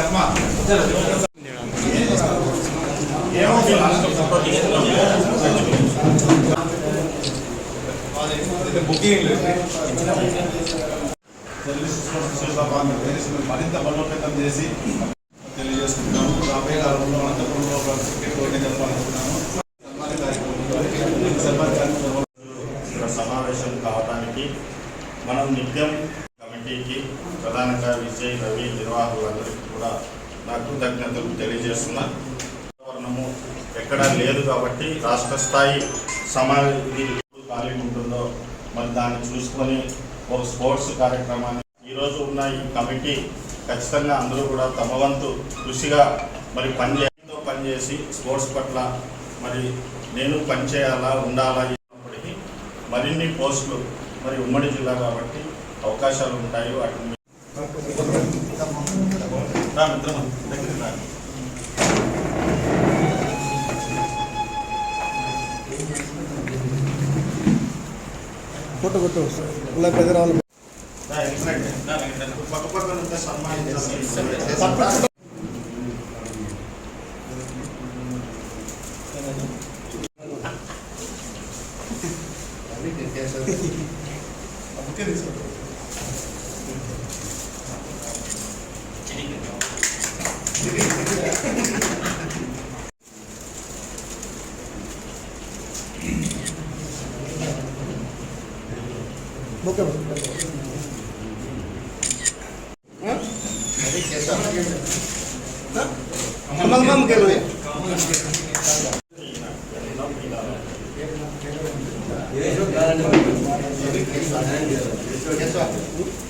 చెప్పమా booking మరింత బలోపేతం చేసి తెలియజేసుకుంటాము రాబోయే కాలంలో అనంతపురంలో క్రికెట్ పోటీ జరపాలనుకున్నాము తెలియజేస్తున్నా వాతావరణము ఎక్కడా లేదు కాబట్టి రాష్ట్ర స్థాయి సమావేశం ఖాళీ ఉంటుందో మరి దాన్ని చూసుకొని ఒక స్పోర్ట్స్ కార్యక్రమాన్ని ఈరోజు ఉన్న ఈ కమిటీ ఖచ్చితంగా అందరూ కూడా తమ వంతు కృషిగా మరి పనిచేయతో పనిచేసి స్పోర్ట్స్ పట్ల మరి నేను పనిచేయాలా ఉండాలా అన్నప్పటికీ మరిన్ని పోస్టులు మరి ఉమ్మడి జిల్లా కాబట్టి అవకాశాలు ఉంటాయి వాటిని మిత్రమా, ఫోటో కొట్టు ఇలా పెద్ద రావాలి రా, వెంకటరెడ్డి. రా, వెంకటరెడ్డి. పక్క పక్కన ఉంటే సన్మానించాలి. ఓకే అమ్మ కేలు చేస్తేనే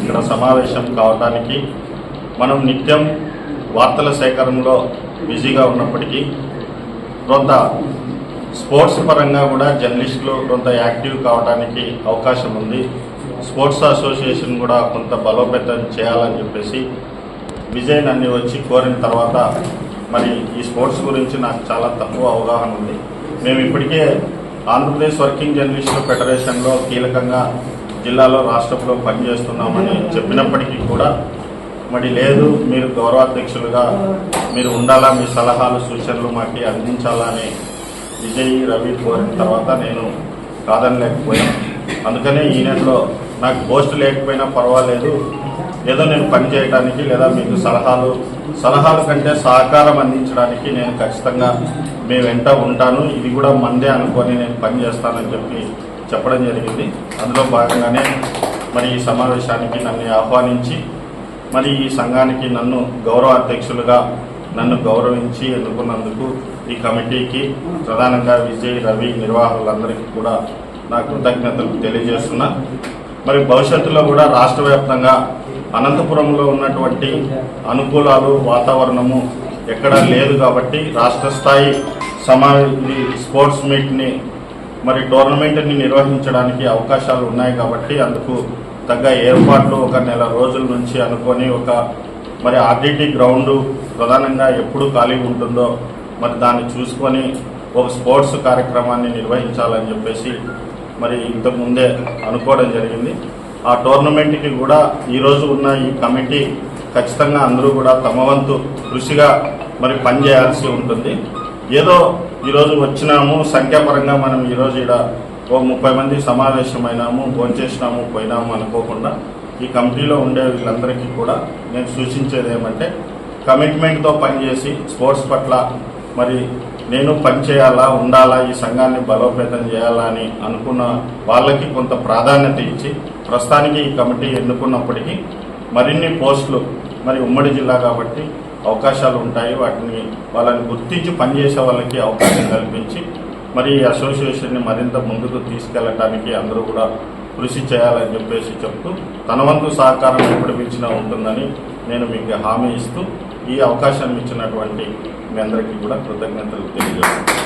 ఇక్కడ సమావేశం కావడానికి మనం నిత్యం వార్తల సేకరణలో బిజీగా ఉన్నప్పటికీ కొంత స్పోర్ట్స్ పరంగా కూడా జర్నలిస్టులు కొంత యాక్టివ్ కావడానికి అవకాశం ఉంది. స్పోర్ట్స్ అసోసియేషన్ కూడా కొంత బలోపేతం చేయాలని చెప్పేసి విజయ్ నన్ను వచ్చి కోరిన తర్వాత మరి ఈ స్పోర్ట్స్ గురించి నాకు చాలా తక్కువ అవగాహన ఉంది. మేము ఇప్పటికే ఆంధ్రప్రదేశ్ వర్కింగ్ జర్నలిస్టుల ఫెడరేషన్లో కీలకంగా జిల్లాలో రాష్ట్రంలో పనిచేస్తున్నామని చెప్పినప్పటికీ కూడా మరి లేదు మీరు గౌరవాధ్యక్షులుగా మీరు ఉండాలా మీ సలహాలు సూచనలు మాకు అందించాలని విజయ్ రవి కోరిన తర్వాత నేను కాదనలేకపోయాను అందుకనే ఈ నెలలో నాకు పోస్ట్ లేకపోయినా పర్వాలేదు. ఏదో నేను పని చేయడానికి లేదా మీకు సలహాలు సలహాల కంటే సహకారం అందించడానికి నేను ఖచ్చితంగా మీ వెంట ఉంటాను. ఇది కూడా మందే అనుకొని నేను పని చేస్తానని చెప్పి చెప్పడం జరిగింది. అందులో భాగంగానే మరి ఈ సమావేశానికి నన్ను ఆహ్వానించి మరి ఈ సంఘానికి నన్ను గౌరవ అధ్యక్షులుగా నన్ను గౌరవించి ఎన్నుకున్నందుకు ఈ కమిటీకి ప్రధానంగా విజయ్ రవి నిర్వాహకులందరికీ కూడా నా కృతజ్ఞతలు తెలియజేస్తున్నా. మరి భవిష్యత్తులో కూడా రాష్ట్ర వ్యాప్తంగా అనంతపురంలో ఉన్నటువంటి అనుకూలాలు వాతావరణము ఎక్కడా లేదు కాబట్టి రాష్ట్ర స్థాయి సమా స్పోర్ట్స్ మీట్ని మరి టోర్నమెంట్ని నిర్వహించడానికి అవకాశాలు ఉన్నాయి కాబట్టి అందుకు తగ్గ ఏర్పాట్లు ఒక నెల రోజుల నుంచి అనుకొని ఒక మరి ఆర్డిటి గ్రౌండు ప్రధానంగా ఎప్పుడు ఖాళీ ఉంటుందో మరి దాన్ని చూసుకొని ఒక స్పోర్ట్స్ కార్యక్రమాన్ని నిర్వహించాలని చెప్పేసి మరి ఇంతకుముందే అనుకోవడం జరిగింది. ఆ టోర్నమెంట్కి కూడా ఈరోజు ఉన్న ఈ కమిటీ ఖచ్చితంగా అందరూ కూడా తమ వంతు కృషిగా మరి పనిచేయాల్సి ఉంటుంది. ఏదో ఈరోజు వచ్చినాము సంఖ్యాపరంగా మనం ఈరోజు ఇక్కడ ఓ ముప్పై మంది సమావేశమైనాము భోంచేసినాము పోయినాము అనుకోకుండా ఈ కమిటీలో ఉండే వీళ్ళందరికీ కూడా నేను సూచించేది ఏమంటే కమిట్మెంట్తో పనిచేసి స్పోర్ట్స్ పట్ల మరి నేను పనిచేయాలా ఉండాలా ఈ సంఘాన్ని బలోపేతం చేయాలా అని అనుకున్న వాళ్ళకి కొంత ప్రాధాన్యత ఇచ్చి ప్రస్తుతానికి ఈ కమిటీ ఎన్నుకున్నప్పటికీ మరిన్ని పోస్టులు మరి ఉమ్మడి జిల్లా కాబట్టి అవకాశాలు ఉంటాయి. వాటిని వాళ్ళని గుర్తించి పనిచేసే వాళ్ళకి అవకాశం కల్పించి మరి ఈ అసోసియేషన్ని మరింత ముందుకు తీసుకెళ్ళటానికి అందరూ కూడా కృషి చేయాలని చెప్పేసి చెప్తూ తన వంతు సహకారం ఎప్పుడు పిలిచినా ఉంటుందని నేను మీకు హామీ ఇస్తూ ఈ అవకాశాన్ని ఇచ్చినటువంటి మీ అందరికీ కూడా కృతజ్ఞతలు తెలియజేస్తాను